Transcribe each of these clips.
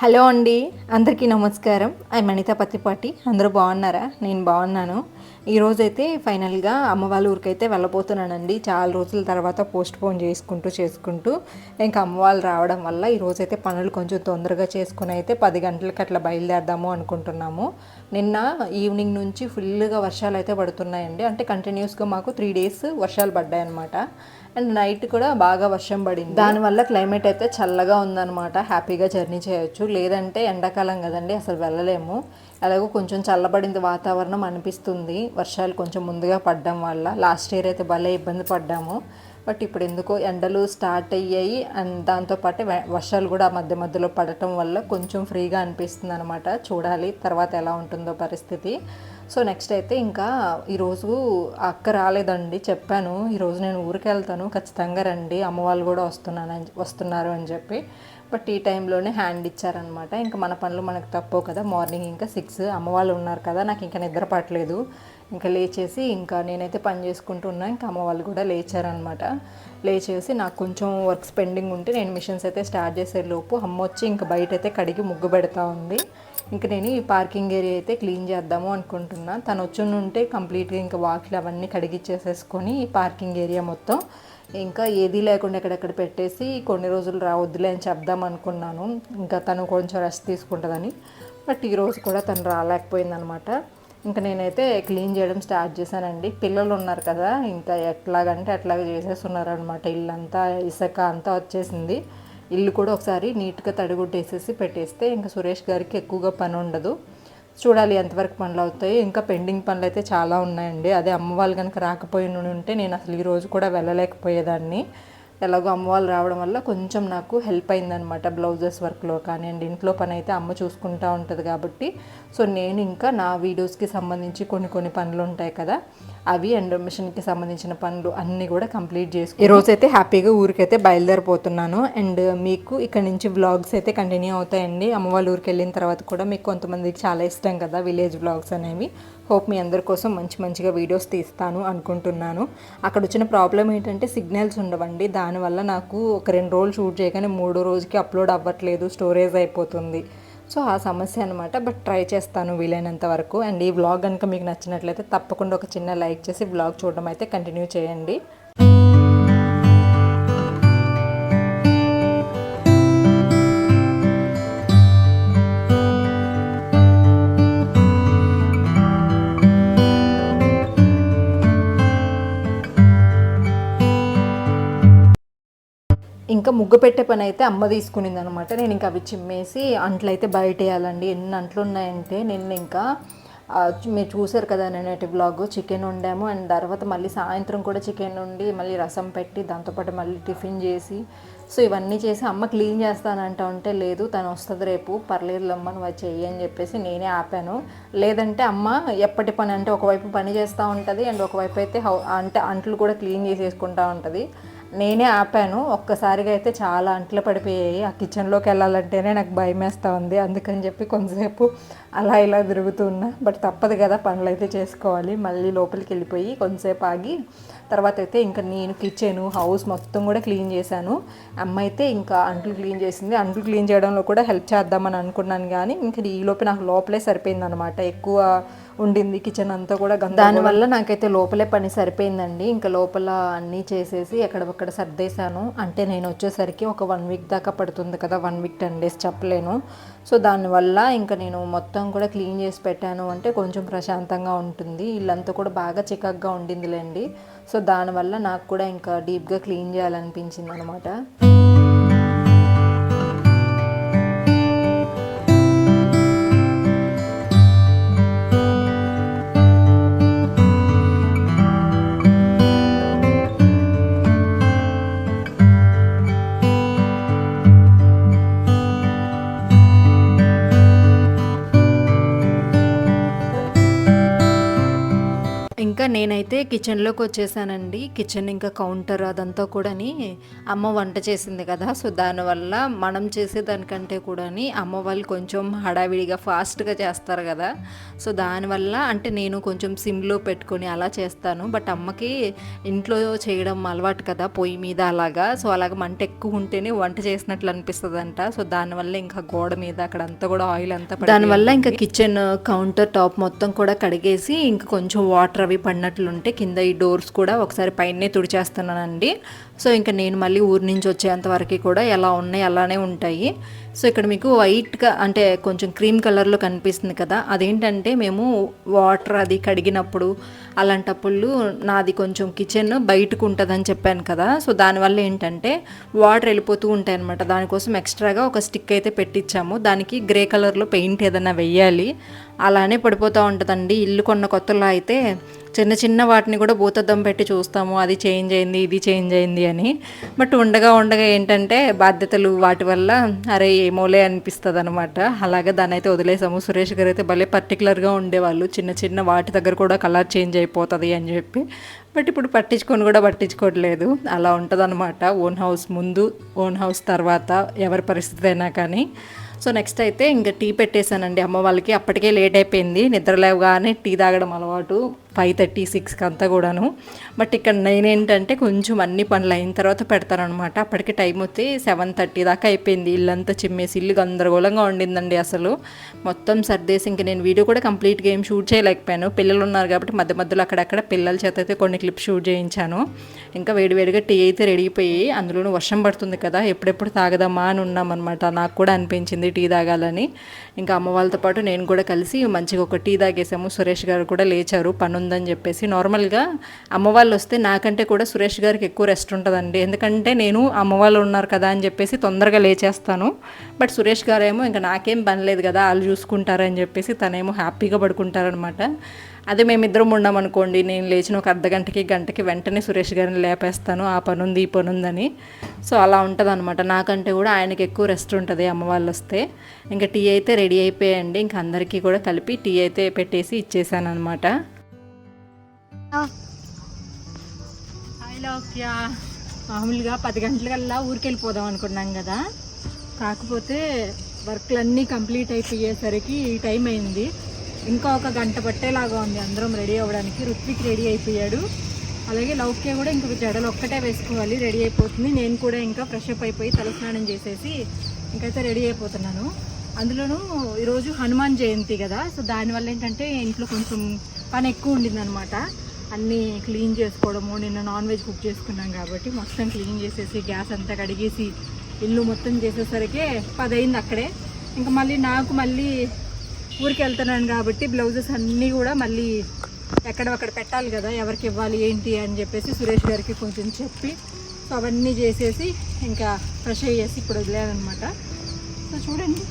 Hello అండి అందరికీ నమస్కారం. ఐ మణిత పత్తిపాటి అందరూ బాగున్నారా? నేను బాగున్నాను. ఈరోజైతే ఫైనల్గా అమ్మ వాళ్ళ ఊరికైతే వెళ్ళబోతున్నానండి. చాలా రోజుల తర్వాత పోస్ట్ పోన్ చేసుకుంటూ చేసుకుంటూ ఇంకా అమ్మ వాళ్ళు రావడం వల్ల ఈరోజైతే పనులు కొంచెం తొందరగా చేసుకుని అయితే పది గంటలకి అట్లా బయలుదేరదాము అనుకుంటున్నాము. నిన్న ఈవినింగ్ నుంచి ఫుల్గా వర్షాలు అయితే పడుతున్నాయండి. అంటే కంటిన్యూస్గా మాకు త్రీ డేస్ వర్షాలు పడ్డాయన్నమాట. అండ్ నైట్ కూడా బాగా వర్షం పడింది. దానివల్ల క్లైమేట్ అయితే చల్లగా ఉందన్నమాట. హ్యాపీగా జర్నీ చేయొచ్చు. లేదంటే ఎండాకాలం కదండి అసలు వెళ్ళలేము. అలాగే కొంచెం చల్లబడింది వాతావరణం అనిపిస్తుంది. వర్షాలు కొంచెం ముందుగా పడడం వల్ల లాస్ట్ ఇయర్ అయితే భలే ఇబ్బంది పడ్డాము. బట్ ఇప్పుడు ఎందుకో ఎండలు స్టార్ట్ అయ్యాయి. అండ్ దాంతోపాటు వర్షాలు కూడా మధ్య మధ్యలో పడటం వల్ల కొంచెం ఫ్రీగా అనిపిస్తుంది అనమాట చూడాలి తర్వాత ఎలా ఉంటుందో పరిస్థితి. సో నెక్స్ట్ అయితే ఇంకా ఈరోజు అక్క రాలేదండి. చెప్పాను ఈరోజు నేను ఊరికి వెళ్తాను ఖచ్చితంగా రండి అమ్మ వాళ్ళు కూడా వస్తున్నాను అని- వస్తున్నారు అని చెప్పి. బట్ ఈ టైంలోనే హ్యాండ్ ఇచ్చారనమాట ఇంకా మన పనులు మనకు తప్పవు కదా. మార్నింగ్ ఇంకా సిక్స్ అమ్మ వాళ్ళు ఉన్నారు కదా. నాకు ఇంకా నిద్ర పట్టలేదు. ఇంకా లేచేసి ఇంకా నేనైతే పని చేసుకుంటున్నా ఇంకా అమ్మ వాళ్ళు కూడా లేచారనమాట లేచేసి నాకు కొంచెం వర్క్స్ పెండింగ్ ఉంటే నేను మిషన్స్ అయితే స్టార్ట్ చేసే లోపు అమ్మ వచ్చి ఇంకా బయట అయితే కడిగి ముగ్గు పెడతా ఉంది. ఇంకా నేను ఈ పార్కింగ్ ఏరియా అయితే క్లీన్ చేద్దాము అనుకుంటున్నా. తను వచ్చి ఉంటే కంప్లీట్గా ఇంకా వాకిలు అవన్నీ కడిగిచ్చేసేసుకొని ఈ పార్కింగ్ ఏరియా మొత్తం ఇంకా ఏదీ లేకుండా ఎక్కడెక్కడ పెట్టేసి కొన్ని రోజులు రావద్దులే అని చెప్దాం అనుకున్నాను. ఇంకా తను కొంచెం రెస్ట్ తీసుకుంటుందని. బట్ ఈరోజు కూడా తను రాలేకపోయిందనమాట. ఇంకా నేనైతే క్లీన్ చేయడం స్టార్ట్ చేశానండి. పిల్లలు ఉన్నారు కదా ఇంకా ఎట్లాగంటే అట్లాగే చేసేస్తున్నారు అనమాట ఇల్లంతా ఇసుక అంతా వచ్చేసింది. ఇల్లు కూడా ఒకసారి నీట్గా తడిగుడ్డేసేసి పెట్టేస్తే ఇంకా సురేష్ గారికి ఎక్కువగా పని ఉండదు. చూడాలి ఎంతవరకు పనులు అవుతాయి. ఇంకా పెండింగ్ పనులు అయితే చాలా ఉన్నాయండి. అదే అమ్మ వాళ్ళు కనుక రాకపోయి ఉంటే నేను అసలు ఈ రోజు కూడా వెళ్ళలేకపోయేదాన్ని. ఎలాగో అమ్మ వాళ్ళు రావడం వల్ల కొంచెం నాకు హెల్ప్ అయిందనమాట బ్లౌజెస్ వర్క్లో కానివ్వండి. ఇంట్లో పని అయితే అమ్మ చూసుకుంటూ ఉంటుంది కాబట్టి. సో నేను ఇంకా నా వీడియోస్కి సంబంధించి కొన్ని కొన్ని పనులు ఉంటాయి కదా అవి అండ్ మిషన్కి సంబంధించిన పనులు అన్నీ కూడా కంప్లీట్ చేసుకుని ఈరోజు అయితే హ్యాపీగా ఊరికైతే బయలుదేరిపోతున్నాను. అండ్ మీకు ఇక్కడ నుంచి వ్లాగ్స్ అయితే కంటిన్యూ అవుతాయండి. అమ్మ వాళ్ళ ఊరికి వెళ్ళిన తర్వాత కూడా మీకు కొంతమందికి చాలా ఇష్టం కదా విలేజ్ వ్లాగ్స్ అనేవి. హోప్ మీ అందరి కోసం మంచి మంచిగా వీడియోస్ తీస్తాను అనుకుంటున్నాను. అక్కడ వచ్చిన ప్రాబ్లం ఏంటంటే సిగ్నల్స్ ఉండవండి. దానివల్ల నాకు ఒక రెండు రోజులు షూట్ చేయగానే మూడో రోజుకి అప్లోడ్ అవ్వట్లేదు స్టోరేజ్ అయిపోతుంది. సో ఆ సమస్య అనమాట బట్ ట్రై చేస్తాను వీలైనంత వరకు. అండ్ ఈ వ్లాగ్ కనుక మీకు నచ్చినట్లయితే తప్పకుండా ఒక చిన్న లైక్ చేసి వ్లాగ్ చూడడం అయితే కంటిన్యూ చేయండి. ఇంకా ముగ్గు పెట్టే పని అయితే అమ్మ తీసుకునింది అనమాట నేను ఇంకా అవి చిమ్మేసి అంట్లు అయితే బయట వేయాలండి ఎన్ని అంట్లు ఉన్నాయంటే నిన్న ఇంకా మీరు చూసారు కదా నేనటి బ్లాగ్ చికెన్ వండాము. అండ్ తర్వాత మళ్ళీ సాయంత్రం కూడా చికెన్ వండి మళ్ళీ రసం పెట్టి దాంతోపాటు మళ్ళీ టిఫిన్ చేసి సో ఇవన్నీ చేసి అమ్మ క్లీన్ చేస్తానంట ఉంటే లేదు తను వస్తుంది రేపు పర్లేదు లమ్మ నువ్వు చెయ్యి అని చెప్పేసి నేనే ఆపాను. లేదంటే అమ్మ ఎప్పటి పని అంటే ఒకవైపు పని చేస్తూ ఉంటుంది అండ్ ఒకవైపు అయితే హౌ అంటే అంట్లు కూడా క్లీన్ చేసేసుకుంటూ ఉంటుంది. నేనే ఆపాను. ఒక్కసారిగా అయితే చాలా అంట్లు పడిపోయాయి. ఆ కిచెన్లోకి వెళ్ళాలంటేనే నాకు భయం వేస్తూ ఉంది. అందుకని చెప్పి కొంతసేపు అలా ఇలా తిరుగుతున్నా బట్ తప్పదు కదా పనులు అయితే చేసుకోవాలి. మళ్ళీ లోపలికి వెళ్ళిపోయి కొంతసేపు ఆగి తర్వాత అయితే ఇంకా నేను కిచెన్ హౌస్ మొత్తం కూడా క్లీన్ చేశాను. అమ్మ అయితే ఇంకా అంట్లు క్లీన్ చేసింది. అంట్లు క్లీన్ చేయడంలో కూడా హెల్ప్ చేద్దామని అనుకున్నాను కానీ ఇంకా ఈ లోపే నాకు లోపలే సరిపోయింది అనమాట ఎక్కువ ఉండింది కిచెన్ అంతా కూడా దానివల్ల నాకైతే లోపలే పని సరిపోయిందండి. ఇంకా లోపల అన్నీ చేసేసి ఎక్కడొక్కడ సర్దేశాను. అంటే నేను వచ్చేసరికి ఒక వన్ వీక్ దాకా పడుతుంది కదా వన్ వీక్ టెన్ డేస్ చెప్పలేను. సో దానివల్ల ఇంకా నేను మొత్తం కూడా క్లీన్ చేసి పెట్టాను అంటే కొంచెం ప్రశాంతంగా ఉంటుంది. ఇల్లంతా కూడా బాగా చికాక్గా ఉండిందిలేండి. సో దానివల్ల నాకు కూడా ఇంకా డీప్గా క్లీన్ చేయాలనిపించింది అనమాట నేనైతే కిచెన్లోకి వచ్చేసానండి. కిచెన్ ఇంకా కౌంటర్ అదంతా కూడాని అమ్మ వంట చేసింది కదా సో దానివల్ల మనం చేసేదానికంటే కూడాని అమ్మ వాళ్ళు కొంచెం హడావిడిగా ఫాస్ట్గా చేస్తారు కదా. సో దానివల్ల అంటే నేను కొంచెం సిమ్లో పెట్టుకొని అలా చేస్తాను. బట్ అమ్మకి ఇంట్లో చేయడం అలవాటు కదా పొయ్యి మీద అలాగా. సో అలాగ మంట ఎక్కువ ఉంటేనే వంట చేసినట్లు అనిపిస్తుందంట. సో దానివల్ల ఇంకా గోడ మీద అక్కడ అంతా కూడా ఆయిల్ అంతా దానివల్ల ఇంకా కిచెన్ కౌంటర్ టాప్ మొత్తం కూడా కడిగేసి ఇంకా కొంచెం వాటర్ అవి పడిన పడినట్లుంటే కింద ఈ డోర్స్ కూడా ఒకసారి పైనే తుడిచేస్తున్నానండి. సో ఇంకా నేను మళ్ళీ ఊరి నుంచి వచ్చేంత వరకు కూడా ఎలా ఉన్నాయి అలానే ఉంటాయి. సో ఇక్కడ మీకు వైట్గా అంటే కొంచెం క్రీమ్ కలర్లో కనిపిస్తుంది కదా అదేంటంటే మేము వాటర్ అది కడిగినప్పుడు అలాంటప్పుడు నాది కొంచెం కిచెన్ బయటకు ఉంటుందని చెప్పాను కదా సో దానివల్ల ఏంటంటే వాటర్ వెళ్ళిపోతూ ఉంటాయి అనమాట దానికోసం ఎక్స్ట్రాగా ఒక స్టిక్ అయితే పెట్టించాము దానికి గ్రే కలర్లో పెయింట్ ఏదైనా వెయ్యాలి. అలానే పడిపోతూ ఉంటుందండి. ఇల్లు కొన్న కొత్తలో అయితే చిన్న చిన్న వాటిని కూడా భూతద్దం పెట్టి చూస్తాము. అది చేంజ్ అయింది ఇది చేంజ్ అయింది అని. బట్ ఉండగా ఉండగా ఏంటంటే బాధ్యతలు వాటి వల్ల అరే ఏమోలే అనిపిస్తుంది అనమాట అలాగే దాన్ని అయితే వదిలేసాము. సురేష్ గారు అయితే భలే పర్టికులర్గా ఉండేవాళ్ళు. చిన్న చిన్న వాటి దగ్గర కూడా కలర్ చేంజ్ అయిపోతుంది అని చెప్పి. బట్ ఇప్పుడు పట్టించుకొని కూడా పట్టించుకోవట్లేదు. అలా ఉంటుంది ఓన్ హౌస్ ముందు ఓన్ హౌస్ తర్వాత ఎవరి పరిస్థితి అయినా కానీ. సో నెక్స్ట్ అయితే ఇంకా టీ పెట్టేశానండి. అమ్మ వాళ్ళకి అప్పటికే లేట్ అయిపోయింది. నిద్ర లేవగానే టీ తాగడం అలవాటు ఫైవ్ థర్టీ సిక్స్కి అంతా కూడాను. బట్ ఇక్కడ నేనేంటంటే కొంచెం అన్ని పనులు అయిన తర్వాత పెడతానమాట అప్పటికి టైం వస్తే సెవెన్ థర్టీ దాకా అయిపోయింది. ఇల్లంతా చిమ్మేసి ఇల్లు గందరగోళంగా ఉండిందండి అసలు. మొత్తం సర్దేసి ఇంక నేను వీడియో కూడా కంప్లీట్గా ఏం షూట్ చేయలేకపోయాను. పిల్లలు ఉన్నారు కాబట్టి మధ్య మధ్యలో అక్కడక్కడ పిల్లల చేత అయితే కొన్ని క్లిప్స్ షూట్ చేయించాను. ఇంకా వేడివేడిగా టీ అయితే రెడీ అయిపోయి అందులోనూ వర్షం పడుతుంది కదా ఎప్పుడెప్పుడు తాగదామా అని ఉన్నామన్నమాట. నాకు కూడా అనిపించింది. టీ తాగాలని. ఇంకా అమ్మ వాళ్ళతో పాటు నేను కూడా కలిసి మంచిగా ఒక టీ తాగేసాము. సురేష్ గారు కూడా లేచారు పని ఉందని చెప్పేసి. నార్మల్గా అమ్మ వాళ్ళు వస్తే నాకంటే కూడా సురేష్ గారికి ఎక్కువ రెస్ట్ ఉంటుందండి. ఎందుకంటే నేను అమ్మ వాళ్ళు ఉన్నారు కదా అని చెప్పేసి తొందరగా లేచేస్తాను. బట్ సురేష్ గారేమో ఇంకా నాకేం పని లేదు కదా వాళ్ళు చూసుకుంటారని చెప్పేసి తనేమో హ్యాపీగా పడుకుంటారనమాట అదే మేమిద్దరం ఉన్నామనుకోండి నేను లేచిన ఒక అర్ధ గంటకి గంటకి వెంటనే సురేష్ గారిని లేపేస్తాను ఆ పని ఉంది ఈ పని ఉందని. సో అలా ఉంటుంది అనమాట నాకంటే కూడా ఆయనకి ఎక్కువ రెస్ట్ ఉంటుంది అమ్మ వాళ్ళు వస్తే. ఇంకా టీ అయితే రెడీ అయిపోయాయండి ఇంకా అందరికీ కూడా కలిపి టీ అయితే పెట్టేసి ఇచ్చేసాను అనమాట మామూలుగా పది గంటలకల్లా ఊరికి వెళ్ళిపోదాం అనుకున్నాం కదా. కాకపోతే వర్క్లు అన్నీ కంప్లీట్ అయిపోయేసరికి ఈ టైం అయింది. ఇంకా ఒక గంట పట్టేలాగా ఉంది. అందరం రెడీ అవ్వడానికి. రుత్విక్ రెడీ అయిపోయాడు. అలాగే లౌక్య కూడా ఇంకొక జడలు ఒక్కటే వేసుకోవాలి. రెడీ అయిపోతుంది. నేను కూడా ఇంకా ఫ్రెష్ అప్ అయిపోయి తలస్నానం చేసేసి ఇంకైతే రెడీ అయిపోతున్నాను. అందులోనూ ఈరోజు హనుమాన్ జయంతి కదా. సో దానివల్ల ఏంటంటే ఇంట్లో కొంచెం పని ఎక్కువ ఉండిందనమాట అన్నీ క్లీన్ చేసుకోవడము. నిన్న నాన్ వెజ్ కుక్ చేసుకున్నాం కాబట్టి మొత్తం క్లీన్ చేసేసి గ్యాస్ అంతా కడిగేసి ఇల్లు మొత్తం చేసేసరికి పది అయింది అక్కడే. ఇంకా మళ్ళీ నాకు మళ్ళీ ఊరికి వెళ్తున్నాను కాబట్టి బ్లౌజెస్ అన్నీ కూడా మళ్ళీ ఎక్కడ అక్కడ పెట్టాలి కదా ఎవరికి ఇవ్వాలి ఏంటి అని చెప్పేసి సురేష్ గారికి కొంచెం చెప్పి సో అవన్నీ చేసేసి ఇంకా ఫ్రెష్ అయ్యేసి ఇప్పుడు వదిలేదనమాట సో చూడండి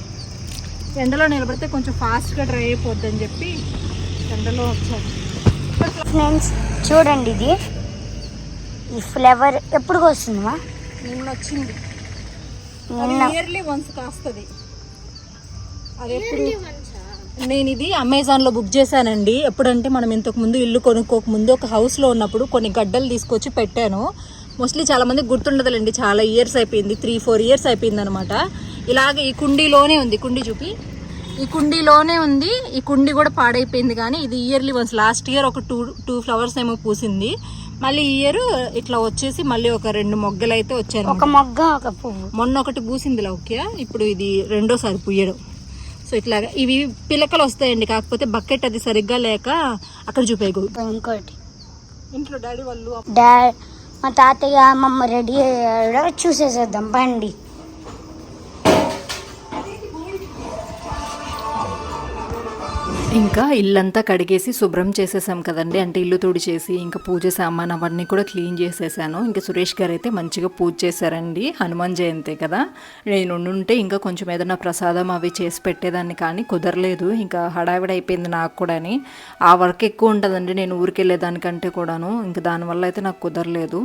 ఎండలో నిలబడితే కొంచెం ఫాస్ట్గా డ్రై అయిపోద్ది అని చెప్పి ఎండలో వచ్చాను. ఫ్రెండ్స్ చూడండి ఇది. ఈ ఫ్లేవర్ ఎప్పుడు వస్తుందమ్మా నిన్న. వచ్చింది ఇయర్లీ వన్స్ కాస్తుంది. అది ఎప్పుడు నేను ఇది అమెజాన్లో బుక్ చేశానండి. ఎప్పుడంటే మనం ఇంతకు ముందు ఇల్లు కొనుక్కోక ముందు ఒక హౌస్లో ఉన్నప్పుడు కొన్ని గడ్డలు తీసుకొచ్చి పెట్టాను. మోస్ట్లీ చాలా మంది గుర్తుండదులేండి చాలా ఇయర్స్ అయిపోయింది త్రీ ఫోర్ ఇయర్స్ అయిపోయింది అనమాట ఇలాగే ఈ కుండీలోనే ఉంది కుండీ చూపి. ఈ కుండీలోనే ఉంది ఈ కుండీ కూడా పాడైపోయింది కానీ ఇది ఇయర్లీ వన్స్ లాస్ట్ ఇయర్ ఒక టూ టూ ఫ్లవర్స్ ఏమో పూసింది. మళ్ళీ ఈ ఇయర్ ఇట్లా వచ్చేసి మళ్ళీ ఒక రెండు మొగ్గలు అయితే వచ్చారు ఒక మొగ్గ ఒక పువ్వు. మొన్న ఒకటి పూసింది లౌక్య ఇప్పుడు ఇది రెండోసారి పుయ్యడం సో ఇట్లాగా. ఇవి పిలకలు వస్తాయండి కాకపోతే బకెట్ అది సరిగ్గా లేక అక్కడ చూపేయకు. ఇంకోటి. ఇంట్లో డాడీ వాళ్ళు డా మా తాతయ్య అమ్మమ్మ రెడీ అయ్యాడో చూసేసేద్దాం. బండి. ఇంకా ఇల్లంతా కడిగేసి శుభ్రం చేసేసాం కదండి. అంటే ఇల్లు తుడిచేసి ఇంకా పూజ సామాన్ అవన్నీ కూడా క్లీన్ చేసేసాను. ఇంకా సురేష్ గారు అయితే మంచిగా పూజ చేశారండి. హనుమాన్ జయంతి కదా. నేను ఉంటే ఇంకా కొంచెం ఏదైనా ప్రసాదం అవి చేసి పెట్టేదాన్ని కానీ కుదరలేదు. ఇంకా హడావిడి అయిపోయింది నాకు కూడాని. ఆ వర్క్ ఎక్కువ ఉంటుందండి నేను ఊరికి వెళ్ళేదానికంటే కూడాను. ఇంకా దానివల్ల అయితే నాకు కుదరలేదు.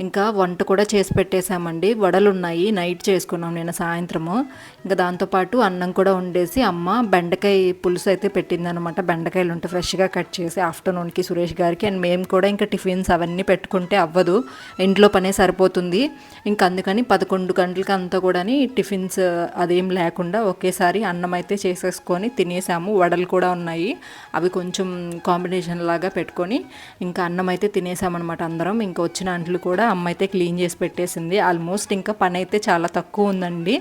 ఇంకా వంట కూడా చేసి పెట్టేశామండి. వడలు ఉన్నాయి నైట్ చేసుకున్నాం నేను సాయంత్రము. ఇంకా దాంతోపాటు అన్నం కూడా వండేసి అమ్మ బెండకాయ పులుసు అయితే పెట్టిందని అనమాట బెండకాయలు ఉంటే ఫ్రెష్గా కట్ చేసి ఆఫ్టర్నూన్కి సురేష్ గారికి అండ్ మేము కూడా ఇంకా టిఫిన్స్ అవన్నీ పెట్టుకుంటే అవ్వదు. ఇంట్లో పనే సరిపోతుంది. ఇంకా అందుకని పదకొండు గంటలకి అంతా కూడా టిఫిన్స్ అదేం లేకుండా ఒకేసారి అన్నం అయితే చేసేసుకొని తినేసాము. వడలు కూడా ఉన్నాయి. అవి కొంచెం కాంబినేషన్ లాగా పెట్టుకొని ఇంకా అన్నం అయితే తినేసామన్నమాట అందరం. ఇంకా వచ్చిన అంట్లు కూడా అమ్మ అయితే క్లీన్ చేసి పెట్టేసింది. ఆల్మోస్ట్ ఇంకా పని అయితే చాలా తక్కువ ఉందండి.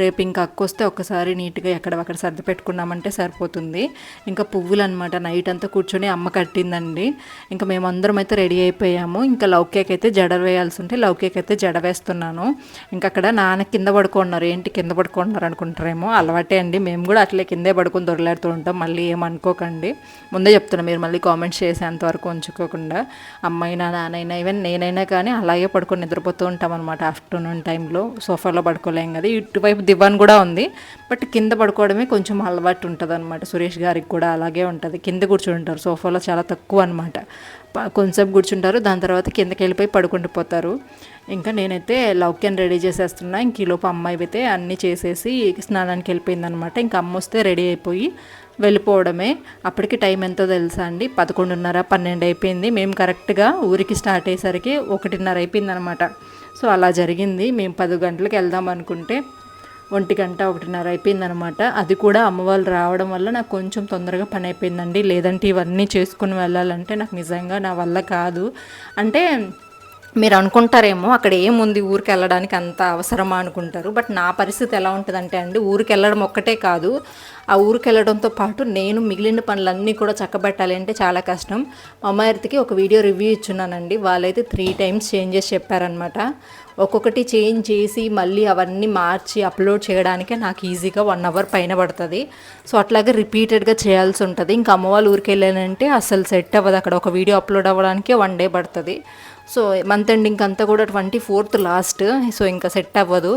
రేపు ఇంకా అక్కొస్తే వస్తే ఒక్కసారి నీట్గా ఎక్కడ అక్కడ సర్ది పెట్టుకున్నామంటే సరిపోతుంది. ఇంకా పువ్వులు అనమాట నైట్ అంతా కూర్చొని అమ్మ కట్టిందండి. ఇంకా మేమందరం అయితే రెడీ అయిపోయాము. ఇంకా లవ్ కేక్ అయితే జడ వేయాల్సి ఉంటే లవ్ కేక్ అయితే జడ వేస్తున్నాను. ఇంకా అక్కడ నాన్న కింద పడుకున్నారు. ఏంటి కింద పడుకున్నారు అనుకుంటారేమో. అలవాటే అండి. మేము కూడా అట్లే కిందే పడుకొని దొరలాడుతూ ఉంటాం. మళ్ళీ ఏమనుకోకండి. ముందే చెప్తున్నా మీరు మళ్ళీ కామెంట్స్ చేసేంత వరకు ఉంచుకోకుండా. అమ్మైనా నాన్నైనా ఈవెన్ నేనైనా కానీ అలాగే పడుకొని నిద్రపోతూ ఉంటాం అనమాట ఆఫ్టర్నూన్ టైంలో. సోఫాలో పడుకోలేం కదా. ఇటువైపు దివాన్ కూడా ఉంది. బట్ కింద పడుకోవడమే కొంచెం అలవాటు ఉంటుంది అనమాట సురేష్ గారికి కూడా అలాగే ఉంటుంది. కింద కూర్చుంటారు. సోఫాలో చాలా తక్కువ అనమాట కొంచెంసేపు కూర్చుంటారు. దాని తర్వాత కిందకి వెళ్ళిపోయి పడుకుండిపోతారు ఇంకా నేనైతే లౌక్యాన్ని రెడీ చేసేస్తున్నా. ఇంక ఈలోపు అమ్మాయి అయితే అన్నీ చేసేసి స్నానానికి వెళ్ళిపోయిందనమాట ఇంకా అమ్మ వస్తే రెడీ అయిపోయి వెళ్ళిపోవడమే. అప్పటికి టైం ఎంతో తెలుసా అండి? పదకొండున్నర పన్నెండు అయిపోయింది. మేము కరెక్ట్గా ఊరికి స్టార్ట్ అయ్యేసరికి ఒకటిన్నర అయిపోయింది అనమాట సో అలా జరిగింది. మేము పది గంటలకు వెళ్దాం అనుకుంటే ఒంటి గంట ఒకటిన్నర అయిపోయిందనమాట. అది కూడా అమ్మవాళ్ళు రావడం వల్ల నాకు కొంచెం తొందరగా పని అయిపోయిందండి. లేదంటే ఇవన్నీ చేసుకుని వెళ్ళాలంటే నాకు నిజంగా నా వల్ల కాదు. అంటే మీరు అనుకుంటారేమో అక్కడ ఏముంది ఊరికి వెళ్ళడానికి అంత అవసరమా అనుకుంటారు. బట్ నా పరిస్థితి ఎలా ఉంటుందంటే అండి ఊరికి వెళ్ళడం ఒక్కటే కాదు. ఆ ఊరికి వెళ్ళడంతో పాటు నేను మిగిలిన పనులన్నీ కూడా చక్కబెట్టాలి అంటే చాలా కష్టం. మా ఒక వీడియో రివ్యూ ఇచ్చున్నానండి. వాళ్ళైతే త్రీ టైమ్స్ చేంజ్ చేసి చెప్పారనమాట. ఒక్కొక్కటి చేంజ్ చేసి మళ్ళీ అవన్నీ మార్చి అప్లోడ్ చేయడానికే నాకు ఈజీగా వన్ అవర్ పైన పడుతుంది. సో అట్లాగే రిపీటెడ్గా చేయాల్సి ఉంటుంది. ఇంకా అమ్మ వాళ్ళ ఊరికి వెళ్ళానంటే అసలు సెట్ అవ్వదు. అక్కడ ఒక వీడియో అప్లోడ్ అవ్వడానికే వన్ డే పడుతుంది. సో మంత్ ఎండింగ్ అంతా కూడా ట్వంటీ ఫోర్త్ లాస్ట్. సో ఇంకా సెట్ అవ్వదు.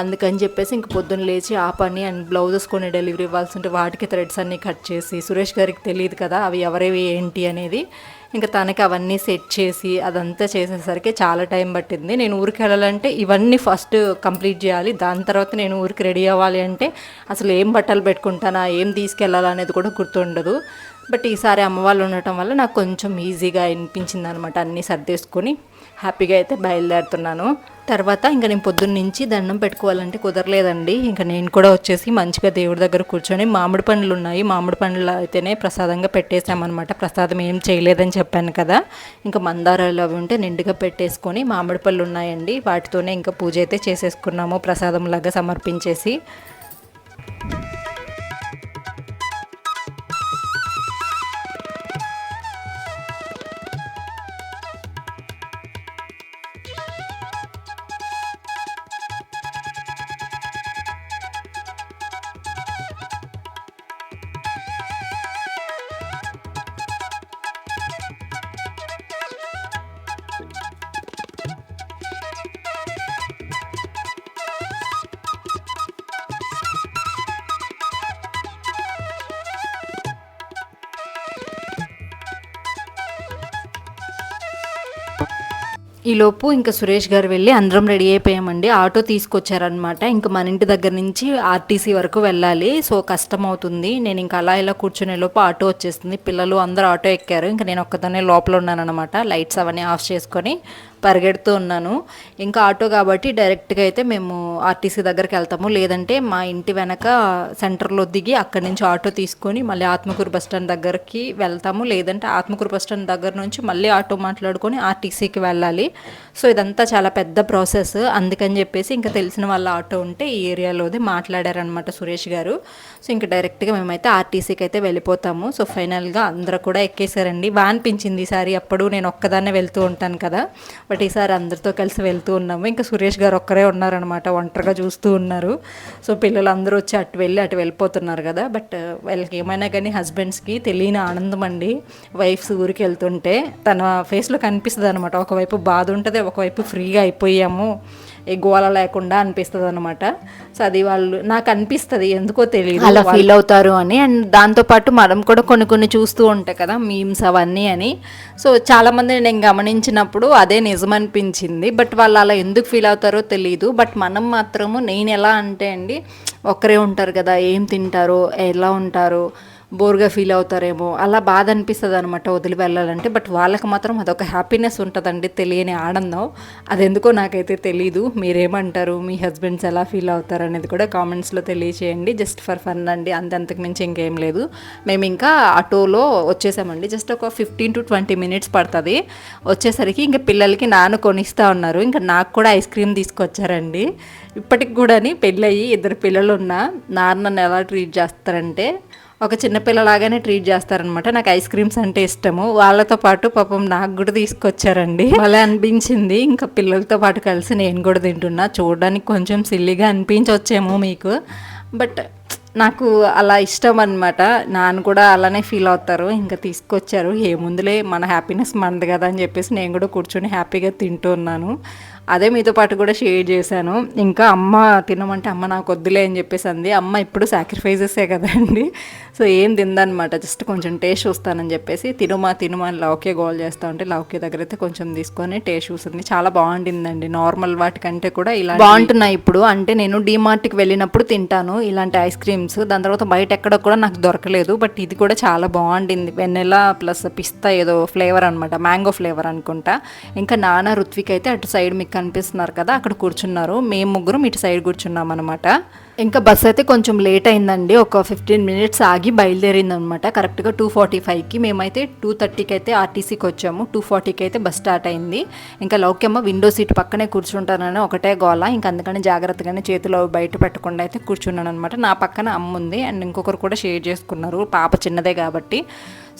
అందుకని చెప్పేసి ఇంక పొద్దున్న లేచి ఆ పని అండ్ బ్లౌజెస్ కొన్ని డెలివరీ ఇవ్వాల్సి ఉంటే వాటికి థ్రెడ్స్ అన్నీ కట్ చేసి సురేష్ గారికి తెలియదు కదా అవి ఎవరేవి ఏంటి అనేది. ఇంకా తనకి అవన్నీ సెట్ చేసి అదంతా చేసేసరికి చాలా టైం పట్టింది. నేను ఊరికి వెళ్ళాలంటే ఇవన్నీ ఫస్ట్ కంప్లీట్ చేయాలి. దాని తర్వాత నేను ఊరికి రెడీ అవ్వాలి అంటే అసలు ఏం బట్టలు పెట్టుకుంటానా ఏం తీసుకెళ్ళాలి అనేది కూడా గుర్తుండదు. బట్ ఈసారి అమ్మవాళ్ళు ఉండటం వల్ల నాకు కొంచెం ఈజీగా అనిపించింది అనమాట అన్నీ సర్దేసుకొని. హ్యాపీగా అయితే బయలుదేరుతున్నాను. తర్వాత ఇంకా నేను పొద్దున్న నుంచి దండం పెట్టుకోవాలంటే కుదరలేదండి. ఇంకా నేను కూడా వచ్చేసి మంచిగా దేవుడి దగ్గర కూర్చొని మామిడి పండ్లు ఉన్నాయి. మామిడి పండ్లు అయితేనే ప్రసాదంగా పెట్టేసామన్నమాట ప్రసాదం ఏం చేయలేదని చెప్పాను కదా. ఇంకా మందారాలు అవి ఉంటే నిండుగా పెట్టేసుకొని మామిడి పళ్ళు ఉన్నాయండి. వాటితోనే ఇంకా పూజ అయితే చేసేసుకున్నాము. ప్రసాదం లాగా సమర్పించేసి. ఈలోపు ఇంకా సురేష్ గారు వెళ్ళి అందరం రెడీ అయిపోయామండి. ఆటో తీసుకొచ్చారనమాట ఇంకా మన ఇంటి దగ్గర నుంచి ఆర్టీసీ వరకు వెళ్ళాలి. సో కష్టం అవుతుంది నేను ఇంకా అలా ఇలా కూర్చునే లోపు ఆటో వచ్చేస్తుంది. పిల్లలు అందరూ ఆటో ఎక్కారు. ఇంకా నేను ఒక్కదానే లోపల ఉన్నానమాట లైట్స్ అవన్నీ ఆఫ్ చేసుకొని పరిగెడుతూ ఉన్నాను. ఇంకా ఆటో కాబట్టి డైరెక్ట్గా అయితే మేము ఆర్టీసీ దగ్గరికి వెళ్తాము. లేదంటే మా ఇంటి వెనక సెంటర్లో దిగి అక్కడి నుంచి ఆటో తీసుకొని మళ్ళీ ఆత్మకూరు బస్ స్టాండ్ దగ్గరికి వెళ్తాము. లేదంటే ఆత్మకూరు బస్ స్టాండ్ దగ్గర నుంచి మళ్ళీ ఆటో మాట్లాడుకొని ఆర్టీసీకి వెళ్ళాలి. సో ఇదంతా చాలా పెద్ద ప్రాసెస్. అందుకని చెప్పేసి ఇంకా తెలిసిన వాళ్ళ ఆటో ఉంటే ఈ ఏరియాలోది మాట్లాడారనమాట సురేష్ గారు. సో ఇంకా డైరెక్ట్గా మేమైతే ఆర్టీసీకి అయితే వెళ్ళిపోతాము. సో ఫైనల్గా అందరూ కూడా ఎక్కేసారండి. బాగా అనిపించింది ఈసారి అప్పుడు నేను ఒక్కదాన్నే వెళ్తూ ఉంటాను కదా. బట్ ఈసారి అందరితో కలిసి వెళ్తూ ఉన్నాము. ఇంకా సురేష్ గారు ఒక్కరే ఉన్నారనమాట ఒంటరిగా చూస్తూ ఉన్నారు. సో పిల్లలు అందరూ వచ్చి అటు వెళ్ళి అటు వెళ్ళిపోతున్నారు కదా. బట్ వాళ్ళకి ఏమైనా కానీ హస్బెండ్స్కి తెలియని ఆనందం అండి. వైఫ్స్ ఊరికి వెళ్తుంటే తన ఫేస్లో కనిపిస్తుంది అనమాట ఒకవైపు బాధ ఉంటుంది ఒకవైపు ఫ్రీగా అయిపోయాము. ఏ గోల లేకుండా అనిపిస్తుంది అనమాట సో అది వాళ్ళు నాకు అనిపిస్తుంది ఎందుకో తెలియదు అలా ఫీల్ అవుతారు అని. అండ్ దాంతోపాటు మనం కూడా కొన్ని కొన్ని చూస్తూ ఉంటాయి కదా మీమ్స్ అవన్నీ అని. సో చాలామంది నేను గమనించినప్పుడు అదే నిజం అనిపించింది బట్ వాళ్ళు అలా ఎందుకు ఫీల్ అవుతారో తెలియదు బట్ మనం మాత్రము నేను ఎలా అంటే అండి ఒక్కరే ఉంటారు కదా ఏం తింటారో ఎలా ఉంటారో బోర్గా ఫీల్ అవుతారేమో అలా బాధ అనిపిస్తుంది అనమాట వదిలి వెళ్ళాలంటే. బట్ వాళ్ళకి మాత్రం అదొక హ్యాపీనెస్ ఉంటుందండి తెలియని ఆనందం. అది ఎందుకో నాకైతే తెలీదు. మీరేమంటారు? మీ హస్బెండ్స్ ఎలా ఫీల్ అవుతారు అనేది కూడా కామెంట్స్లో తెలియచేయండి. జస్ట్ ఫర్ ఫన్ అండి. అంతంతకు మించి ఇంకేం లేదు. మేము ఇంకా ఆటోలో వచ్చేసామండి. జస్ట్ ఒక ఫిఫ్టీన్ టు ట్వంటీ మినిట్స్ పడుతుంది. వచ్చేసరికి ఇంకా పిల్లలకి నాన్న కొనిస్తూ ఉన్నారు. ఇంకా నాకు కూడా ఐస్ క్రీమ్ తీసుకొచ్చారండి. ఇప్పటికి కూడా పెళ్ళయి ఇద్దరు పిల్లలు ఉన్నా నాన్న నన్ను ఎలా ట్రీట్ చేస్తారంటే ఒక చిన్నపిల్లలాగానే ట్రీట్ చేస్తారనమాట. నాకు ఐస్ క్రీమ్స్ అంటే ఇష్టము. వాళ్ళతో పాటు పాపం నాకు కూడా తీసుకొచ్చారండి. అలా అనిపించింది. ఇంకా పిల్లలతో పాటు కలిసి నేను కూడా తింటున్నా. చూడడానికి కొంచెం సిల్లీగా అనిపించవచ్చేమో మీకు. బట్ నాకు అలా ఇష్టం అనమాట నాన్న కూడా అలానే ఫీల్ అవుతారు. ఇంకా తీసుకొచ్చారు. ఏముందులే మన హ్యాపీనెస్ మనది కదా అని చెప్పేసి నేను కూడా కూర్చొని హ్యాపీగా తింటూ ఉన్నాను. అదే మీతో పాటు కూడా షేర్ చేశాను. ఇంకా అమ్మ తినమంటే అమ్మ నాకు వద్దులే అని చెప్పేసి అంది. అమ్మ ఇప్పుడు సాక్రిఫైజెసే కదండి. సో ఏం తిందనమాట జస్ట్ కొంచెం టేస్ట్ చూస్తానని చెప్పేసి తినుమా తినుమా అని లౌకే గోల్ చేస్తా ఉంటే లౌకే దగ్గర అయితే కొంచెం తీసుకొని టేస్ట్ చూస్తుంది చాలా బాగుండిందండి. నార్మల్ వాటికంటే కూడా ఇలా బాగుంటున్నాయి ఇప్పుడు. అంటే నేను డీమార్ట్కి వెళ్ళినప్పుడు తింటాను ఇలాంటి ఐస్ క్రీమ్స్ దాని తర్వాత బయట ఎక్కడ కూడా నాకు దొరకలేదు. బట్ ఇది కూడా చాలా బాగుండింది. వెన్నెలా ప్లస్ పిస్తా ఏదో ఫ్లేవర్ అనమాట మ్యాంగో ఫ్లేవర్ అనుకుంటా. ఇంకా నానా రుత్విక్ అయితే అటు సైడ్ మీకు కనిపిస్తున్నారు కదా అక్కడ కూర్చున్నారు. మేము ముగ్గురం ఇటు సైడ్ కూర్చున్నాం అనమాట ఇంకా బస్ అయితే కొంచెం లేట్ అయిందండి. ఒక ఫిఫ్టీన్ మినిట్స్ ఆగి బయలుదేరింది అనమాట కరెక్ట్గా టూ ఫార్టీ ఫైవ్కి మేమైతే టూ థర్టీకి అయితే ఆర్టీసీకి వచ్చాము. టూ ఫార్టీకి అయితే బస్ స్టార్ట్ అయింది. ఇంకా లౌక్యమ్మ విండో సీట్ పక్కనే కూర్చుంటానని ఒకటే గోల. ఇంకా అందుకని జాగ్రత్తగానే చేతిలో బయట పెట్టకుండా అయితే కూర్చున్నాను అనమాట నా పక్కన అమ్మ ఉంది అండ్ ఇంకొకరు కూడా షేర్ చేసుకున్నారు. పాప చిన్నదే కాబట్టి.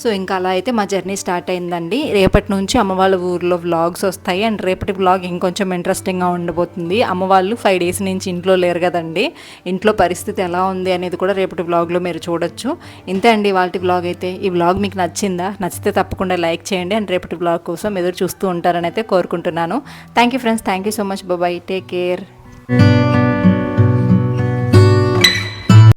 సో ఇంకా అలా అయితే మా జర్నీ స్టార్ట్ అయిందండి. రేపటి నుంచి అమ్మ వాళ్ళ ఊర్లో వ్లాగ్స్ వస్తాయి. అండ్ రేపటి వ్లాగ్ ఇంకొంచెం ఇంట్రెస్టింగ్గా ఉండబోతుంది. అమ్మ వాళ్ళు ఫైవ్ డేస్ నుంచి ఇంట్లో లేరు కదండి. ఇంట్లో పరిస్థితి ఎలా ఉంది అనేది కూడా రేపటి వ్లాగ్లో మీరు చూడొచ్చు. ఇంతే అండి వాళ్ళ వ్లాగ్ అయితే. ఈ వ్లాగ్ మీకు నచ్చిందా? నచ్చితే తప్పకుండా లైక్ చేయండి. అండ్ రేపటి వ్లాగ్ కోసం ఎదురు చూస్తూ ఉంటారని అయితే కోరుకుంటున్నాను. Thank you friends. Thank you so much. బాబాయ్ టేక్ కేర్.